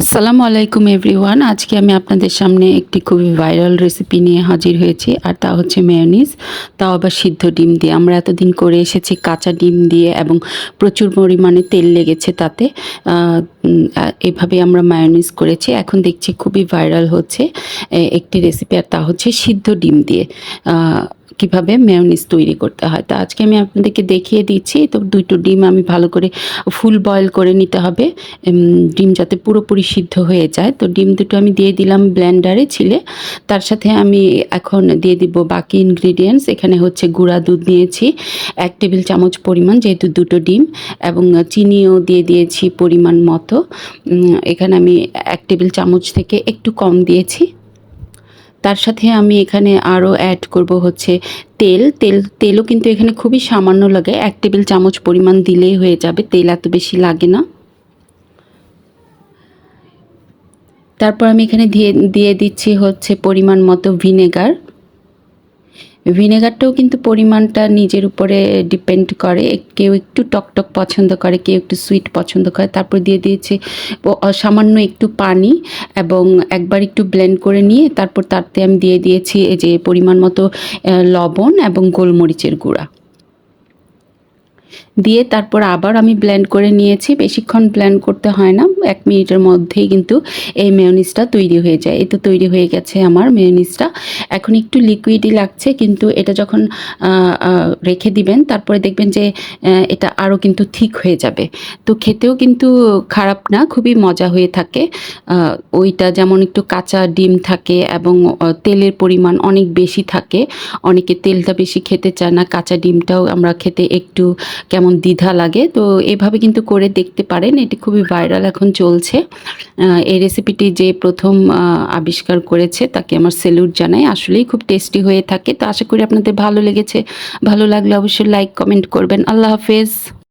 আসসালামু আলাইকুম এভরিওয়ান। আজকে আমি আপনাদের সামনে একটি খুবই ভাইরাল রেসিপি নিয়ে হাজির হয়েছি, আর তা হচ্ছে মেয়োনিজ তাও আবার সিদ্ধ ডিম দিয়ে। আমরা এতদিন করে এসেছি কাঁচা ডিম দিয়ে এবং প্রচুর পরিমাণে তেল লেগেছে তাতে। এভাবে আমরা মায়োনিজ করেছি। এখন দেখছি খুবই ভাইরাল হচ্ছে একটি রেসিপি, আর তা হচ্ছে সিদ্ধ ডিম দিয়ে। কীভাবে মেয়োনিজ তৈরি করতে হয়। তা আজকে আমি আপনাদেরকে দেখিয়ে দিচ্ছি। তো দুটো ডিম আমি ভালো করে ফুল বয়েল করে নিতে হবে। ডিম যাতে পুরোপুরি সিদ্ধ হয়ে যায়। তো ডিম দুটো আমি দিয়ে দিলাম ব্লেন্ডারে ছিলে। তার সাথে আমি এখন দিয়ে দিব বাকি ইনগ্রিডিয়েন্টস এখানে হচ্ছে গুঁড়া দুধ নিয়েছি এক টেবিল চামচ পরিমাণ যেহেতু দুটো ডিম, এবং চিনিও দিয়ে দিয়েছি পরিমাণ মতো। এখানে আমি এক টেবিল চামচ থেকে একটু কম দিয়েছি। তার সাথে আমি এখানে আরও অ্যাড করব হচ্ছে তেল। তেল, তেলও কিন্তু এখানে খুবই সামান্য লাগে। এক টেবিল চামচ পরিমাণ দিলেই হয়ে যাবে। তেল এত বেশি লাগে না। তারপর আমি এখানে দিয়ে দিয়ে দিচ্ছি হচ্ছে পরিমাণ মতো ভিনেগার। ভিনেগারটাও কিন্তু পরিমাণটা নিজের উপরে ডিপেন্ড করে। কেউ একটু টকটক পছন্দ করে, কেউ একটু সুইট পছন্দ করে। তারপর দিয়ে দিয়েছে সামান্য একটু পানি এবং একবার একটু ব্লেন্ড করে নিয়ে তারপর তাতে আমি দিয়ে দিয়েছি এই যে পরিমাণ মতো লবণ এবং গোলমরিচের গুঁড়া। দিয়ে তারপর আবার আমি ব্ল্যান্ড করে নিয়েছি। বেশিক্ষণ ব্লেন্ড করতে হয় না, এক মিনিটের মধ্যেই কিন্তু এই মেয়নিজটা তৈরি হয়ে যায়। এই তো তৈরি হয়ে গেছে আমার মেয়নিজটা এখন একটু লিকুইডই লাগছে, কিন্তু এটা যখন রেখে দিবেন, তারপরে দেখবেন যে এটা আরও কিন্তু ঠিক হয়ে যাবে। তো খেতেও কিন্তু খারাপ না, খুবই মজা হয়ে থাকে। ওইটা যেমন একটু কাঁচা ডিম থাকে এবং তেলের পরিমাণ অনেক বেশি থাকে। অনেকে তেলটা বেশি খেতে চায় না, কাঁচা ডিমটাও আমরা খেতে একটু কেমন দ্বিধা লাগে। তো এভাবে কিন্তু করে দেখতে পারেন। এটি খুবই ভাইরাল এখন চলছে। এই রেসিপিটি যে প্রথম আবিষ্কার করেছে, তাকে আমার সেলুট জানাই। আসলেই খুব টেস্টি হয়ে থাকে। তো আশা করি আপনাদের ভালো লেগেছে। ভালো লাগলে অবশ্যই লাইক কমেন্ট করবেন। আল্লাহ হাফেজ।